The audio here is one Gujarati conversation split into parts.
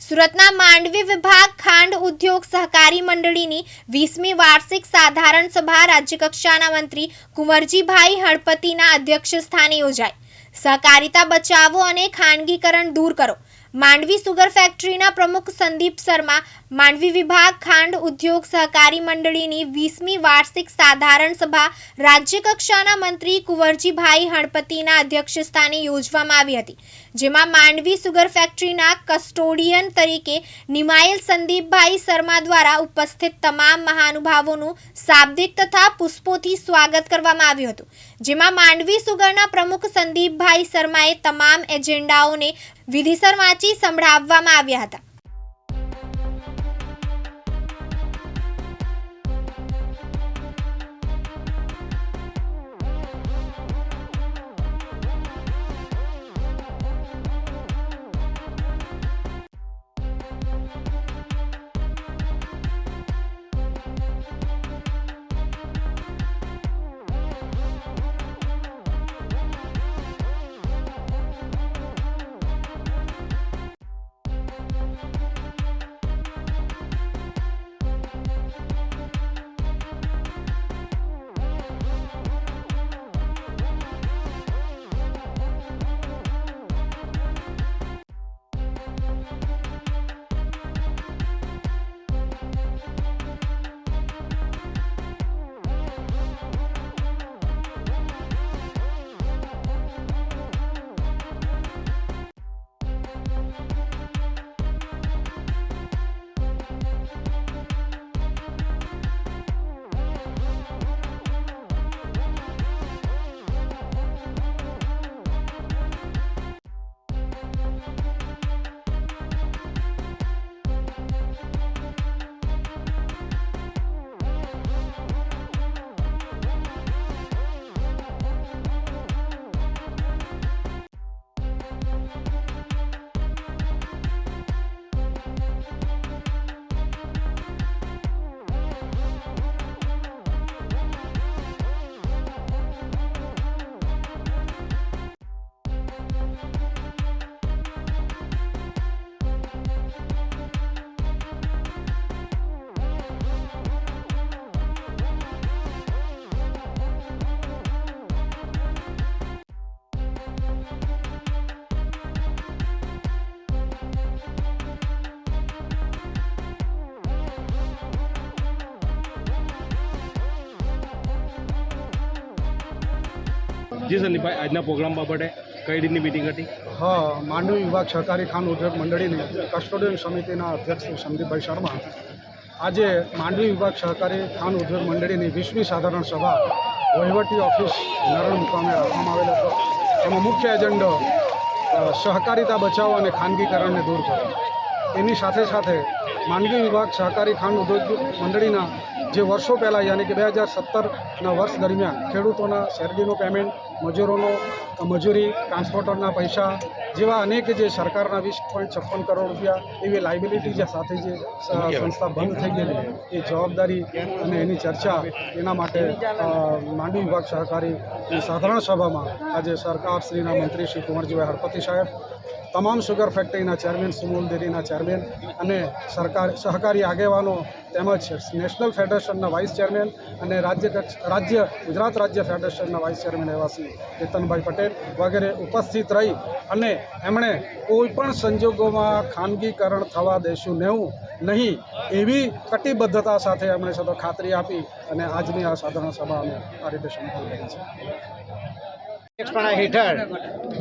સુરતના માંડવી વિભાગ ખાંડ ઉદ્યોગ સહકારી મંડળીની વીસમી વાર્ષિક સાધારણ સભા રાજ્યકક્ષાના મંત્રી કુંવરજીભાઈ હળપતિના અધ્યક્ષસ્થાને યોજાઈ. સહકારિતા બચાવો અને ખાનગીકરણ દૂર કરો. માંડવી સુગર ફેક્ટરીના પ્રમુખ સંદીપ શર્મા, માંડવી વિભાગ ખાંડ ઉદ્યોગ સહકારી મંડળીની વીસમી વાર્ષિક સાધારણ સભા રાજ્યકક્ષાના મંત્રી કુંવરજીભાઈ હણપતિના અધ્યક્ષસ્થાને યોજવામાં આવી હતી, જેમાં માંડવી સુગર ફેક્ટરીના કસ્ટોડિયન તરીકે નિમાયેલ સંદીપભાઈ શર્મા દ્વારા ઉપસ્થિત તમામ મહાનુભાવોનું શાબ્દિક તથા પુષ્પોથી સ્વાગત કરવામાં આવ્યું હતું, જેમાં માંડવી સુગરના પ્રમુખ સંદીપભાઈ શર્માએ તમામ એજન્ડાઓને વિધિસર વાંચી સંભળાવવામાં આવ્યા હતા. જી સંદીપભાઈ આજના પ્રોગ્રામ બાબતે કઈ રીતની મિટિંગ હતી? હા, માંડવી વિભાગ સહકારી ખાંડ ઉદ્યોગ મંડળીની કસ્ટોડિયન સમિતિના અધ્યક્ષ સંદીપભાઈ શર્મા. આજે માંડવી વિભાગ સહકારી ખાંડ ઉદ્યોગ મંડળીની વીસમી સાધારણ સભા વહીવટી ઓફિસ નરણ મુકામે રાખવામાં આવેલ હતો. એમાં મુખ્ય એજન્ડો સહકારિતા બચાવો અને ખાનગીકરણને દૂર કરો. એની સાથે સાથે માંડવી વિભાગ સહકારી ખાંડ ઉદ્યોગ મંડળીના જે વર્ષો પહેલાં, યાની કે બે હજાર સત્તરના વર્ષ દરમિયાન ખેડૂતોના શેરડીનું પેમેન્ટ, મજૂરોનો, મજૂરી, ટ્રાન્સપોર્ટરના પૈસા જેવા અનેક જે સરકારના વીસ પોઈન્ટ છપ્પન કરોડ રૂપિયા એવી લાયબિલિટી જે સાથે જે સંસ્થા બંધ થઈ ગયેલી એ જવાબદારી અને એની ચર્ચા એના માટે માંડવી વિભાગ સહકારી સાધારણ સભામાં આજે સરકારશ્રીના મંત્રી શ્રી કુંવરજીભાઈ હળપતિ સાહેબ તમામ સુગર ફેક્ટરીના ચેરમેન સુમૂલ દેરીના ચેરમેન અને સરકાર, સહકારી આગેવાનો તેમજ નેશનલ ફેડરેશનના વાઇસ ચેરમેન અને રાજ્ય રાજ્ય, ગુજરાત રાજ્ય ફેડરેશનના વાઇસ ચેરમેન એવા શ્રી કેતનભાઈ પટેલ વગેરે ઉપસ્થિત રહી અને એમણે કોઈપણ સંજોગોમાં ખાનગીકરણ થવા દેશું નેવું નહીં એવી કટિબદ્ધતા સાથે એમણે સદો ખાતરી આપી અને આજની આ સાધારણ સભા અમે આ રીતે સંપન્ન કરી છે. અધ્યક્ષપણા હેઠળ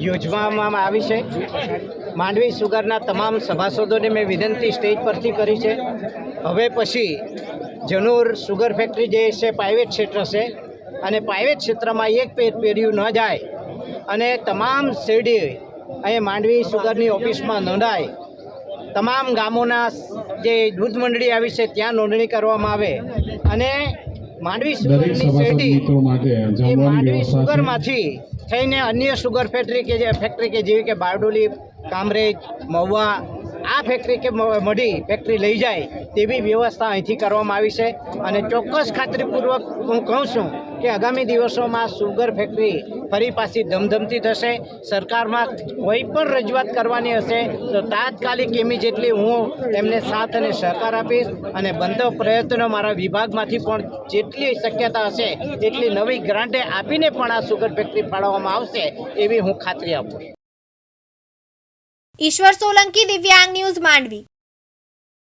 યોજવામાં આવી છે. માંડવી સુગરના તમામ સભાસદોને મેં વિનંતી સ્ટેજ પરથી કરી છે. હવે પછી જનૂર સુગર ફેક્ટરી જે છે પ્રાઇવેટ ક્ષેત્ર છે અને પ્રાઇવેટ ક્ષેત્રમાં એક પેટ પેઢ્યું ન જાય અને તમામ શેરડી અહીંયા માંડવી સુગરની ઓફિસમાં નોંધાય. તમામ ગામોના જે દૂધ મંડળી આવી છે ત્યાં નોંધણી કરવામાં આવે અને માંડવી સુગરની શેરડી એ માંડવી સુગરમાંથી થઈને અન્ય સુગર ફેક્ટરી કે જે ફેક્ટરી કે જેવી કે બારડોલી, કામરેજ, મહુવા, આ ફેક્ટરી કે મઢી ફેક્ટરી લઈ જાય તેવી વ્યવસ્થા અહીંથી કરવામાં આવી છે. અને ચોક્કસ ખાતરીપૂર્વક હું કહું છું કે આગામી દિવસોમાં સુગર ફેક્ટરી ફરી પાછી ધમધમતી થશે. સરકારમાં કોઈ પણ રજૂઆત કરવાની હશે તો તાત્કાલિક ઇમિજિએટલી હું એમને સાથ અને સહકાર આપીશ અને બંધો પ્રયત્નો મારા વિભાગમાંથી પણ જેટલી શક્યતા હશે, એટલી નવી ગ્રાન્ટે આપીને પણ આ સુગર ફેક્ટરી ફાળવવામાં આવશે એવી હું ખાતરી આપું ઈશ્વર સોલંકી દિવ્યાંગ ન્યૂઝ માંડવી.